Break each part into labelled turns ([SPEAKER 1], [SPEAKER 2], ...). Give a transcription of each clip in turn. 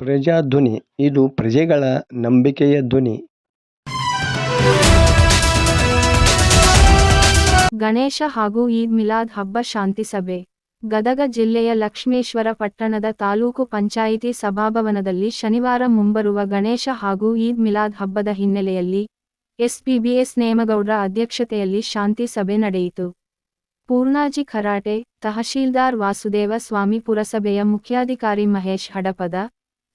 [SPEAKER 1] ಪ್ರಜಾಧ್ವನಿ, ಇದು ಪ್ರಜೆಗಳ ನಂಬಿಕೆಯ ಧ್ವನಿ.
[SPEAKER 2] ಗಣೇಶ ಹಾಗೂ ಈದ್ ಮಿಲಾದ್ ಹಬ್ಬ ಶಾಂತಿ ಸಭೆ. ಗದಗ ಜಿಲ್ಲೆಯ ಲಕ್ಷ್ಮೇಶ್ವರ ಪಟ್ಟಣದ ತಾಲೂಕು ಪಂಚಾಯಿತಿ ಸಭಾಭವನದಲ್ಲಿ ಶನಿವಾರ ಮುಂಬರುವ ಗಣೇಶ ಹಾಗೂ ಈದ್ ಮಿಲಾದ್ ಹಬ್ಬದ ಹಿನ್ನೆಲೆಯಲ್ಲಿ ಎಸ್ಪಿಬಿಎಸ್ ನೇಮಗೌಡ್ರ ಅಧ್ಯಕ್ಷತೆಯಲ್ಲಿ ಶಾಂತಿ ಸಭೆ ನಡೆಯಿತು. ಪೂರ್ಣಾಜಿ ಖರಾಟೆ, ತಹಶೀಲ್ದಾರ್ ವಾಸುದೇವ ಸ್ವಾಮಿ ಪುರಸಭೆಯ ಮುಖ್ಯಾಧಿಕಾರಿ ಮಹೇಶ್ ಹಡಪದ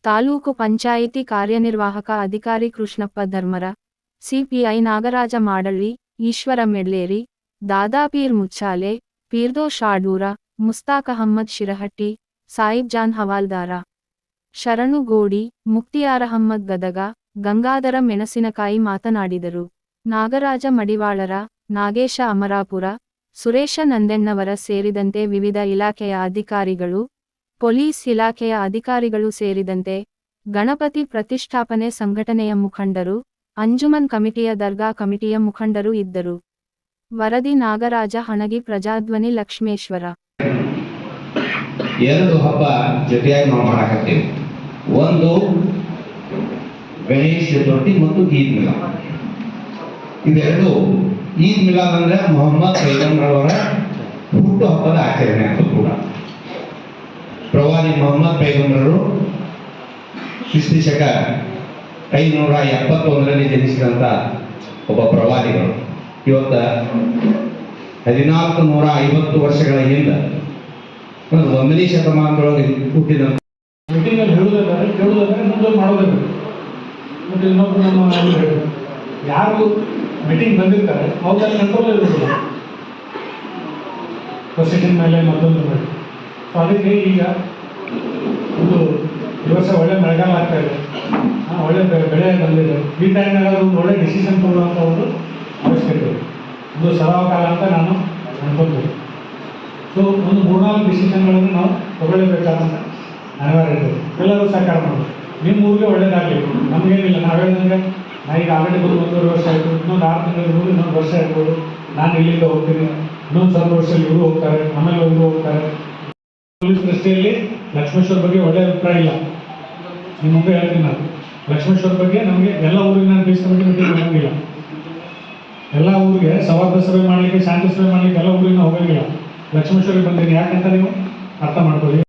[SPEAKER 2] ತಾಲೂಕು ಪಂಚಾಯಿತಿ ಕಾರ್ಯನಿರ್ವಾಹಕ ಅಧಿಕಾರಿ ಕೃಷ್ಣಪ್ಪ ಧರ್ಮರ, ಸಿಪಿಐ ನಾಗರಾಜ ಮಾಡಳ್ಳಿ, ಈಶ್ವರ ಮೆಡ್ಲೇರಿ ದಾದಾಪೀರ್ ಮುಚ್ಚಾಲೆ, ಪೀರ್ದೋ ಶಾಡೂರ, ಮುಸ್ತಾಕ್ ಅಹಮ್ಮದ್ ಶಿರಹಟ್ಟಿ ಸಾಯಿಬ್ ಜಾನ್ ಹವಾಲ್ದಾರ, ಶರಣು ಗೋಡಿ, ಮುಕ್ತಿಯಾರ ಅಹಮ್ಮದ್ ಗದಗ, ಗಂಗಾಧರ ಮೆಣಸಿನಕಾಯಿ ಮಾತನಾಡಿದರು. ನಾಗರಾಜ ಮಡಿವಾಳರ, ನಾಗೇಶ ಅಮರಾಪುರ, ಸುರೇಶ ನಂದೆಣ್ಣವರ ಸೇರಿದಂತೆ ವಿವಿಧ ಇಲಾಖೆಯ ಅಧಿಕಾರಿಗಳು ಪೊಲೀಸ್ ಇಲಾಖೆಯ ಅಧಿಕಾರಿಗಳು ಸೇರಿದಂತೆ ಗಣಪತಿ ಪ್ರತಿಷ್ಠಾಪನೆ ಸಂಘಟನೆಯ ಮುಖಂಡರು, ಅಂಜುಮನ್ ಕಮಿಟಿಯ ದರ್ಗಾ ಕಮಿಟಿಯ ಮುಖಂಡರು ಇದ್ದರು. ವರದಿ ನಾಗರಾಜ ಹಣಗಿ ಪ್ರಜಾಧ್ವನಿ ಲಕ್ಷ್ಮೇಶ್ವರ.
[SPEAKER 3] ಎರಡು ಹಬ್ಬ ಜೊತೆಯಾಗಿ ನಾವು ಮಾಡಕತ್ತೇವೆ. ಒಂದು ಗಣೇಶ ಚತುರ್ಥಿ ಮತ್ತು ಈದ್ ಮಿಲಾದ್. ಇದೆರಡು ಈದ್ ಮಿಲಾದ್ ಅಂದ್ರೆ ಮೊಹಮ್ಮದ್ ಅವರ ಹುಟ್ಟು ಹಬ್ಬದ ಆಚರಣೆ ಅಂತ ಕೂಡ. ಪ್ರವಾದಿ ಮೊಹಮ್ಮದ್ ಪೈಗಂಬರರು ಕ್ರಿಸ್ತಿ ಶಕ ಐನೂರ ಎಪ್ಪತ್ತೊಂದರಲ್ಲಿ ಜನಿಸಿದಂಥ ಒಬ್ಬ ಪ್ರವಾದಿಗಳು. ಇವತ್ತ ಹದಿನಾಲ್ಕು ನೂರ ಐವತ್ತು ವರ್ಷಗಳ ಹಿಂದೆ ಒಂದು ಒಂದನೇ ಶತಮಾನದೊಳಗೆ ಹುಟ್ಟಿದ
[SPEAKER 4] ಮೀಟಿಂಗಲ್ಲಿ ಯಾರು ಮೀಟಿಂಗ್ ಬಂದಿರ್ತಾರೆ ಅವ್ರಲ್ಲಿ ಕಂಟ್ರೋಲ್ ಇರೋದಿಲ್ಲ ಮೇಲೆ ಮತ್ತೊಂದು ಮೇಲೆ ಈಗ ಒಂದು ಈ ವರ್ಷ ಒಳ್ಳೆ ಮಳೆಗಾಲ ಆಗ್ತಾ ಇದೆ. ಒಳ್ಳೆ ಬೆಳೆ ಬಂದಿದೆ. ಈ ಟೈಮ್ನಾಗ ಒಂದು ಒಳ್ಳೆ ಡಿಸಿಷನ್ ತಗೊಳ್ಳುವಂಥ ಒಂದು ಅವಶ್ಯಕತೆ ಒಂದು ಸರಾವ ಕಾಲ ಅಂತ ನಾನು ಅನ್ಕೊಂತೀನಿ ಸೊ ಒಂದು ಮೂರ್ನಾಲ್ಕು ಡಿಸಿಷನ್ಗಳನ್ನು ನಾವು ತಗೊಳ್ಳೇಬೇಕಾದಂಥ ಅನಿವಾರ್ಯ ಇದೆ. ಎಲ್ಲರೂ ಸಹಕಾರ ಮಾಡಿ ನಿಮ್ಮ ಊರಿಗೆ ಒಳ್ಳೇದಾಗಬೇಕು ನಮಗೇನಿಲ್ಲ. ನಾವು ಹೇಳಿದಂಗೆ ನಾ ಈಗ ಆಲ್ರೆಡಿ ಬಂದು ಒಂದೂವರೆ ವರ್ಷ ಆಯಿತು. ಇನ್ನೊಂದು ಆರು ತಿಂಗಳು ಮೂರು, ಇನ್ನೊಂದು ವರ್ಷ ಇರ್ಬೋದು ನಾನು ಇಲ್ಲಿಂದ ಹೋಗ್ತೀನಿ. ಇನ್ನೊಂದು ಸ್ವಲ್ಪ ವರ್ಷದಲ್ಲಿ ಇವರು ಹೋಗ್ತಾರೆ. ಆಮೇಲೆ ಇವರು ಹೋಗ್ತಾರೆ. ಪೊಲೀಸ್ ಪ್ರಶ್ನೆಯಲ್ಲಿ ಲಕ್ಷ್ಮೇಶ್ವರ ಬಗ್ಗೆ ಒಳ್ಳೆ ಅಭಿಪ್ರಾಯ ಇಲ್ಲ. ನಿಮ್ಮ ಮುಂದೆ ಹೇಳ್ತೀನಿ ನಾನು. ಲಕ್ಷ್ಮೇಶ್ವರ ಬಗ್ಗೆ ನಮಗೆ ಎಲ್ಲ ಊರಿಗೆ ನಾನು ಪೀಸ್ ಕಮಿಟಿ ಹೋಗಂಗಿಲ್ಲ ಎಲ್ಲ ಊರಿಗೆ ಸವಾದ ಸಭೆ ಮಾಡಲಿಕ್ಕೆ, ಶಾಂತಿ ಸಭೆ ಮಾಡಲಿಕ್ಕೆ ಎಲ್ಲ ಊರಿಗೆ ನಾವು ಹೋಗಂಗಿಲ್ಲ ಲಕ್ಷ್ಮೇಶ್ವರಿಗೆ ಬಂದೀನಿ ಯಾಕಂತ ನೀವು ಅರ್ಥ ಮಾಡ್ಕೊಳ್ಳಿ.